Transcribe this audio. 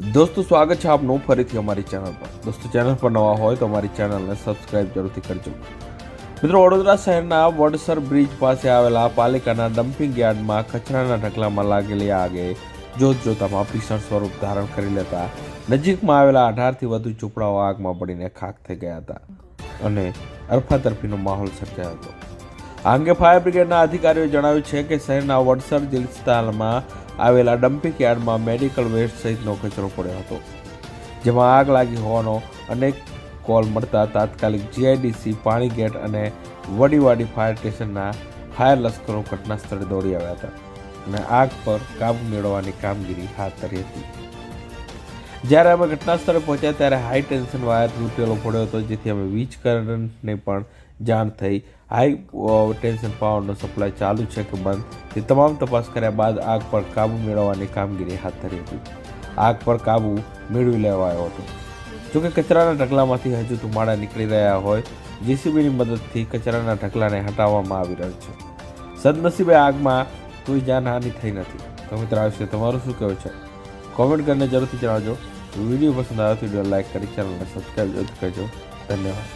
દોસ્તો, સ્વાગત છે આપનું ફરીથી અમારી ચેનલ પર. દોસ્તો, ચેનલ પર નવા હોય તો અમારી ચેનલને સબસ્ક્રાઇબ જરૂરથી કરજો. મિત્રો, વડોદરા શહેરના વડસર બ્રિજ પાસે આવેલા પાલિકાના ડમ્પિંગ યાર્ડમાં કચરાના ઢગલામાં લાગેલી આગે જોત જોતામાં ભીષણ સ્વરૂપ ધારણ કરી લેતા નજીકમાં આવેલા અઢારથી વધુ ઝૂંપડાઓ આગમાં પડીને ખાક થઈ ગયા હતા અને અરફાતરફીનો માહોલ સર્જાયો હતો. આ અંગે ફાયર બ્રિગેડના અધિકારીઓએ જણાવ્યું છે કે શહેરના વડસર વિસ્તારમાં આવેલા ડમ્પિંગ યાર્ડમાં મેડિકલ વેસ્ટ સહિતનો કચરો પડ્યો હતો, જેમાં આગ લાગી હોવાનો અનેક કોલ મળતા તાત્કાલિક જીઆઈડીસી પાણીગેટ અને વડીવાડી ફાયર સ્ટેશનના ફાયર લશ્કરો ઘટના સ્થળે દોડી આવ્યા હતા અને આગ પર કાબુ મેળવવાની કામગીરી હાથ ધરી હતી. જ્યારે અમે ઘટના સ્થળે પહોંચ્યા ત્યારે હાઈ ટેન્શન વાયર તૂટેલો પડ્યો હતો, જેથી અમે વીજ કરંટને પણ જાણ થઈ. હાઈ ટેન્શન પાવરનો સપ્લાય ચાલુ છે કે બંધ? તે તમામ તપાસ કર્યા બાદ આગ પર કાબુ મેળવવાની કામગીરી હાથ ધરી હતી. આગ પર કાબુ મેળવી લેવાયો હતો. જોકે કચરાના ઢગલામાંથી હજુ ધુમાડા નીકળી રહ્યા હોય, જેસીબીની મદદથી કચરાના ઢગલાને હટાવવામાં આવી રહ્યો છે. સદનસીબે આગમાં કોઈ જાનહાનિ થઈ નથી. તો મિત્ર, આ તમારું શું કહેવું છે? કોમેન્ટ કરીને જરૂરથી જણાવજો. વીડિયો પસંદ આવ્યો વીડિયો લાઈક કરી, ચેનલને સબસ્ક્રાઈબ કરજો. ધન્યવાદ.